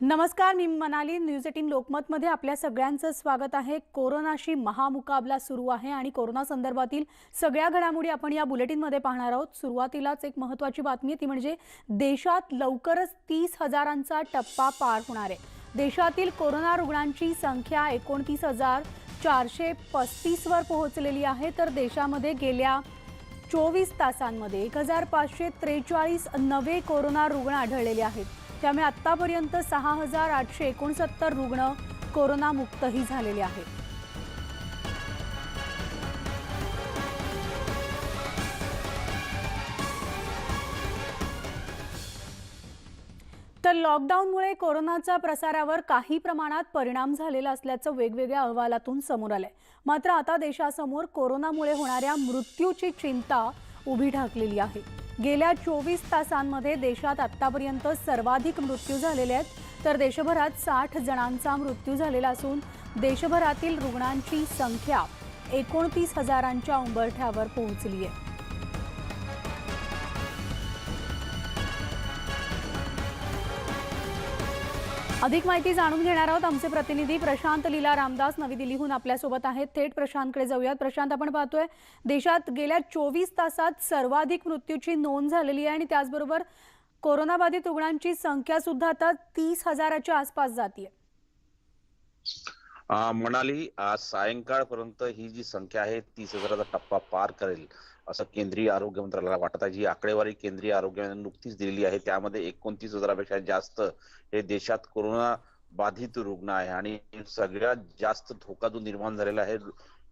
नमस्कार मी Manali. News eighteen लोकमतमध्ये आपल्या सगळ्यांचं स्वागत आहे. कोरोनाशी महामुकाबला सुरू आहे आणि कोरोना संदर्भातील सगळ्या घडामोडी आपण या बुलेटिनमध्ये पाहणार आहोत. सुरुवातीलाच एक महत्त्वाची बातमी आहे ती म्हणजे देशात लवकरच तीस हजारांचा टप्पा पार होणार आहे. देशातील कोरोना रुग्णांची संख्या एकोणतीस हजार चारशे पस्तीसवर पोहोचलेली आहे. तर देशामध्ये गेल्या चोवीस तासांमध्ये एक हजार पाचशे त्रेचाळीस नवे कोरोना रुग्ण आढळलेले आहेत. त्यामुळे आत्तापर्यंत सहा हजार आठशे एकोणसत्तर रुग्ण कोरोनामुक्तही झालेले आहेत. तर लॉकडाऊनमुळे कोरोनाच्या प्रसारावर काही प्रमाणात परिणाम झालेला असल्याचं वेगवेगळ्या अहवालातून समोर आलंय. मात्र आता देशासमोर कोरोनामुळे होणाऱ्या मृत्यूची चिंता उभी ठाकलेली आहे. गेल्या चोवीस तासांमध्ये देशात आतापर्यंत सर्वाधिक मृत्यू झालेले आहेत. तर देशभरात साठ जणांचा मृत्यू झालेला असून देशभरातील रुग्णांची संख्या एकोणतीस हजारांच्या उंबरठ्यावर पोहोचली आहे. अधिक माहिती जाणून घेणार आहोत आमचे प्रतिनिधी प्रशांत लीला रामदास नवी दिल्लीहून आपल्यासोबत आहेत. थेट प्रशांतकडे जाऊयात. प्रशांत आपण पाहतोय देशात गेल्या चोवीस तासात सर्वाधिक मृत्यूची नोंद झालेली आहे आणि त्याचबरोबर कोरोनाबाधित रुग्णांची संख्या सुद्धा आता तीस हजाराच्या आसपास जाते म्हणाली आज सायंकाळपर्यंत ही जी संख्या आहे तीस हजाराचा टप्पा पार करेल असं केंद्रीय आरोग्य मंत्रालयाला वाटत आहे. जी आकडेवारी केंद्रीय आरोग्य नुकतीच दिलेली आहे त्यामध्ये एकोणतीस हजारापेक्षा जास्त हे देशात कोरोना बाधित रुग्ण आहे. आणि सगळ्यात जास्त धोका जो निर्माण झालेला आहे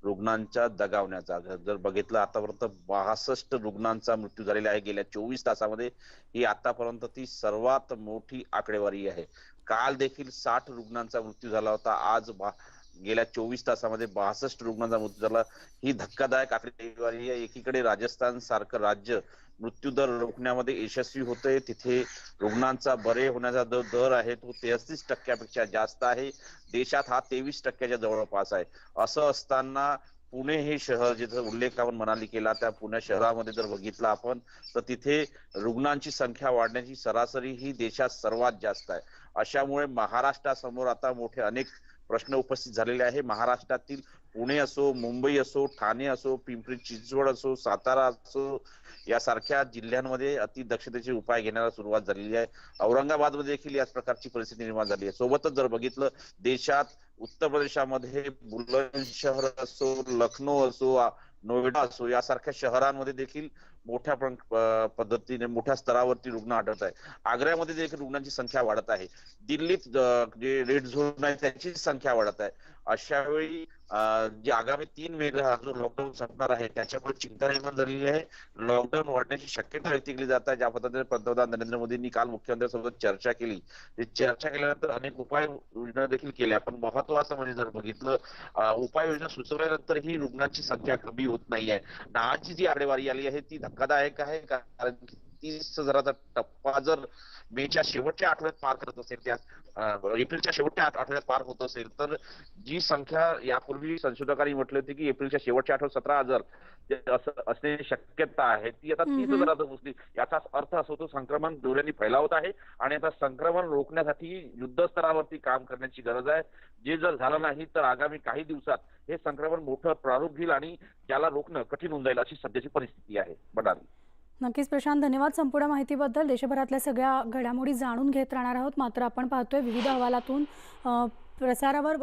रुग्णांच्या दगावण्याचा जर बघितलं आतापर्यंत बासष्ट रुग्णांचा मृत्यू झालेला आहे. गेल्या चोवीस तासामध्ये ही आतापर्यंत ती सर्वात मोठी आकडेवारी आहे. काल देखील साठ रुग्णांचा मृत्यू झाला होता. आज बा- गेल्या चोवीस तासामध्ये बासष्ट रुग्णांचा मृत्यू झाला. ही धक्कादायक आकडेवारी आहे. एकीकडे राजस्थान सारखं राज्य मृत्यूदर रोखण्यामध्ये यशस्वी होतंय. तिथे रुग्णांचा बरे होण्याचा जो दर आहे तो तेहतीस टक्क्यापेक्षा जास्त आहे. देशात हा तेवीस टक्क्याच्या जवळपास आहे. असं असताना पुणे हे शहर जिथं उल्लेख आपण म्हणाली केला त्या पुणे शहरामध्ये जर बघितलं आपण तर तिथे रुग्णांची संख्या वाढण्याची सरासरी ही देशात सर्वात जास्त आहे. अशामुळे महाराष्ट्रासमोर आता मोठे अनेक प्रश्न उपस्थित झालेले आहे. महाराष्ट्रातील पुणे असो मुंबई असो ठाणे असो पिंपरी चिंचवड असो सातारा असो यासारख्या जिल्ह्यांमध्ये अतिदक्षतेचे उपाय घेण्याला सुरुवात झालेली आहे. औरंगाबादमध्ये देखील याच प्रकारची परिस्थिती निर्माण झाली आहे. सोबतच जर बघितलं देशात उत्तर प्रदेशामध्ये बुलंद शहर असो लखनौ असो नोएडा असो यासारख्या शहरांमध्ये देखील मोठ्या पद्धतीने मोठ्या स्तरावरती रुग्ण आढळत आहे आग्र्यामध्ये देखील रुग्णांची संख्या वाढत आहे. दिल्लीत जे रेड झोन आहे त्याची संख्या वाढत आहे. अशा वेळी जे आगामी तीन मेला जो लॉकडाऊन संपणार आहे त्याच्यामुळे चिंता निर्माण झालेली आहे. लॉकडाऊन वाढण्याची शक्यता व्यक्त केली जात आहे. ज्या पद्धतीने पंतप्रधान नरेंद्र मोदींनी काल मुख्यमंत्र्यांसोबत चर्चा केली. चर्चा केल्यानंतर अनेक उपाययोजना देखील केल्या. पण महत्वाचं म्हणजे जर बघितलं उपाययोजना सुचवल्यानंतर ही रुग्णांची संख्या कमी होत नाही आणि आजची जी आकडेवारी आली आहे ती धक्कादायक आहे कारण की तीस हजाराचा टप्पा जर मेच्या शेवटच्या आठवड्यात पार करत असेल त्या एप्रिलच्या शेवटच्या आठ- आठवड्यात पार होत असेल तर जी संख्या यापूर्वी संशोधकांनी म्हटलं होती की एप्रिलच्या शेवटच्या आठवड्यात सतरा हजार असं असण्याची शक्यता आहे ती आता तीस. हजारात पोहोचली. याचा अर्थ असं होतो संक्रमण जोराने फैलावत आहे आणि आता संक्रमण रोखण्यासाठी युद्धस्तरावरती काम करण्याची गरज आहे. जे जर झालं नाही तर आगामी काही दिवसात हे संक्रमण मोठं प्रारूप घेईल आणि त्याला रोखणं कठीण होऊन जाईल अशी सध्याची परिस्थिती आहे. बनाली नक्कीच प्रशांत धन्यवाद संपूर्ण माहितीबद्दल. देशभरातल्या सगळ्या घडामोडी जाणून घेत राहणार आहोत. मात्र आपण पाहतोय विविध अहवालातून प्रसारावर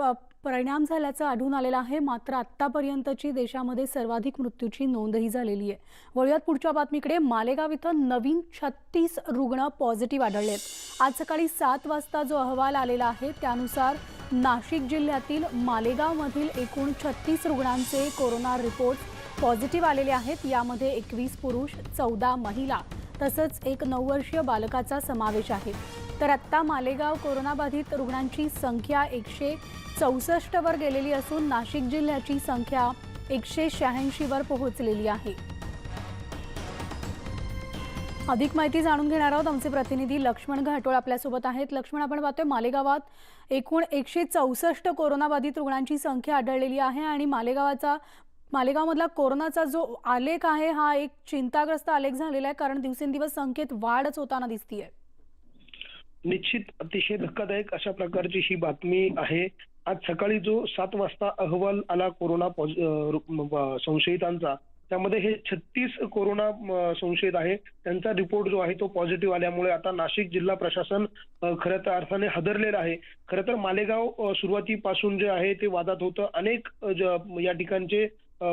परिणाम झाल्याचं आढळून आलेलं आहे. मात्र आत्तापर्यंतची देशामध्ये सर्वाधिक मृत्यूची नोंदही झालेली आहे. वळूयात पुढच्या बातमीकडे. मालेगाव इथं नवीन छत्तीस रुग्ण पॉझिटिव्ह आढळले आहेत आज सकाळी सात वाजता जो अहवाल आलेला आहे त्यानुसार नाशिक जिल्ह्यातील मालेगावमधील एकूण छत्तीस रुग्णांचे कोरोना रिपोर्ट पॉझिटिव्ह आलेले आहेत. यामध्ये एकवीस पुरुष चौदा महिला तसंच एक नऊ वर्षीय बालकाचा समावेश आहे. तर आत्ता मालेगाव कोरोनाबाधित रुग्णांची संख्या एकशे चौसष्टवर गेलेली असून नाशिक जिल्ह्याची संख्या एकशे शहाऐंशीवर पोहोचलेली आहे. अधिक माहिती जाणून घेणार आहोत आमचे प्रतिनिधी लक्ष्मण घाटोळ आपल्यासोबत आहेत. लक्ष्मण आपण पाहतोय मालेगावात एकूण एकशे चौसष्ट कोरोनाबाधित रुग्णांची संख्या आढळलेली आहे आणि मालेगावाचा मालेगावमधला कोरोनाचा जो आलेख आहे हा एक चिंताग्रस्त आलेख झालेला आहे कारण दिवसेंदिवस संख्येत वाढच होताना दिसतीये. निश्चित अतिशय धक्कादायक अशा प्रकारची ही बातमी आहे. आज सकाळी जो सात वाजता अहवाल आला कोरोना संशयितांचा त्यामध्ये हे छत्तीस कोरोना संशयित आहे. त्यांचा रिपोर्ट जो आहे तो पॉझिटिव्ह आल्यामुळे आता नाशिक जिल्हा प्रशासन खऱ्या तर अर्थाने हदरलेलं आहे. खरं तर मालेगाव सुरुवातीपासून जे आहे ते वादात होतं. अनेक या ठिकाणचे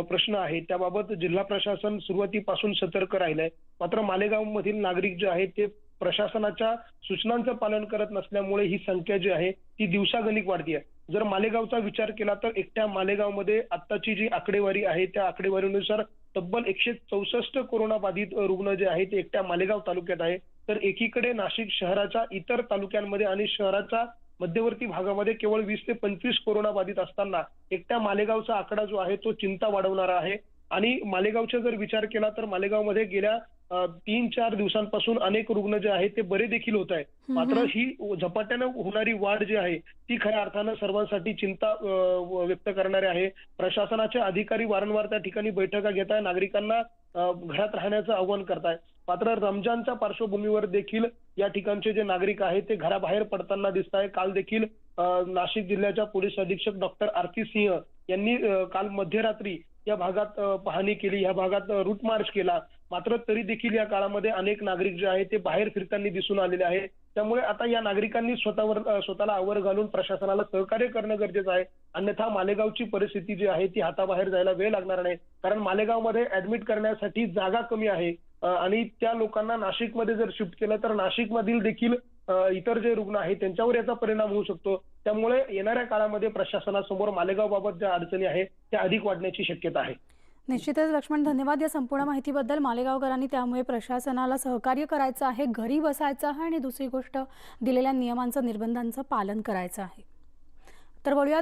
प्रश्न आहे. त्याबाबत जिल्हा प्रशासन सुरुवातीपासून सतर्क राहिलंय. मात्र मालेगाव मधील नागरिक जे आहेत ते प्रशासनाच्या सूचनांचं पालन करत नसल्यामुळे ही संख्या जी आहे ती दिवसागणिक वाढती आहे जर मालेगावचा विचार केला तर एकट्या मालेगावमध्ये आत्ताची जी आकडेवारी आहे त्या आकडेवारीनुसार तब्बल एकशे चौसष्ट कोरोना बाधित रुग्ण जे आहे ते एकट्या मालेगाव तालुक्यात आहे. तर एकीकडे नाशिक शहराच्या इतर तालुक्यांमध्ये आणि शहराच्या मध्यवर्ती भागामध्ये केवळ वीस ते पंचवीस कोरोना बाधित असताना एकट्या मालेगावचा आकडा जो आहे तो चिंता वाढवणारा आहे. आणि मालेगावचा जर विचार केला तर मालेगावमध्ये गेल्या तीन चार दिवसांपासून अनेक रुग्ण जे आहेत ते बरे देखील होत आहे मात्र ही झपाट्यानं होणारी वाढ जी आहे ती खऱ्या अर्थानं सर्वांसाठी चिंता व्यक्त करणारी आहे. प्रशासनाचे अधिकारी वारंवार त्या ठिकाणी बैठका घेत आहे नागरिकांना घरात राहण्याचं आवाहन करताय. मात्र रमजानच्या पार्श्वभूमीवर देखील या ठिकाणचे जे नागरिक आहेत ते घराबाहेर पडताना दिसत आहे काल देखील नाशिक जिल्ह्याच्या पोलीस अधीक्षक डॉक्टर आरती सिंह यांनी काल मध्यरात्री या भागात पाहणी केली. या भागात रूट मार्च केला. मात्र तरी देखील या काळामध्ये अनेक नागरिक जे आहेत ते बाहेर फिरताना दिसून आलेले आहे त्यामुळे आता या नागरिकांनी स्वतःवर स्वतःला आवर घालून प्रशासनाला सहकार्य करणं गरजेचं आहे. अन्यथा मालेगावची परिस्थिती जी आहे ती हाताबाहेर जायला वेळ लागणार नाही. कारण मालेगावमध्ये ऍडमिट करण्यासाठी जागा कमी आहे. आणि त्या लोकांना नाशिकमध्ये जर शिफ्ट केलं तर नाशिकमधील देखील इतर जे रुग्ण आहेत त्यांच्यावर याचा परिणाम होऊ शकतो. त्यामुळे येणाऱ्या काळामध्ये प्रशासनासमोर मालेगाव बाबत ज्या अडचणी आहेत त्या अधिक वाढण्याची शक्यता आहे. निश्चितच लक्ष्मण धन्यवाद या संपूर्ण माहितीबद्दल. मालेगावकरांनी त्यामुळे प्रशासनाला सहकार्य करायचं आहे घरी बसायचं आहे आणि दुसरी गोष्ट दिलेल्या नियमांचं निर्बंधांचं पालन करायचं आहे. तर वळूयात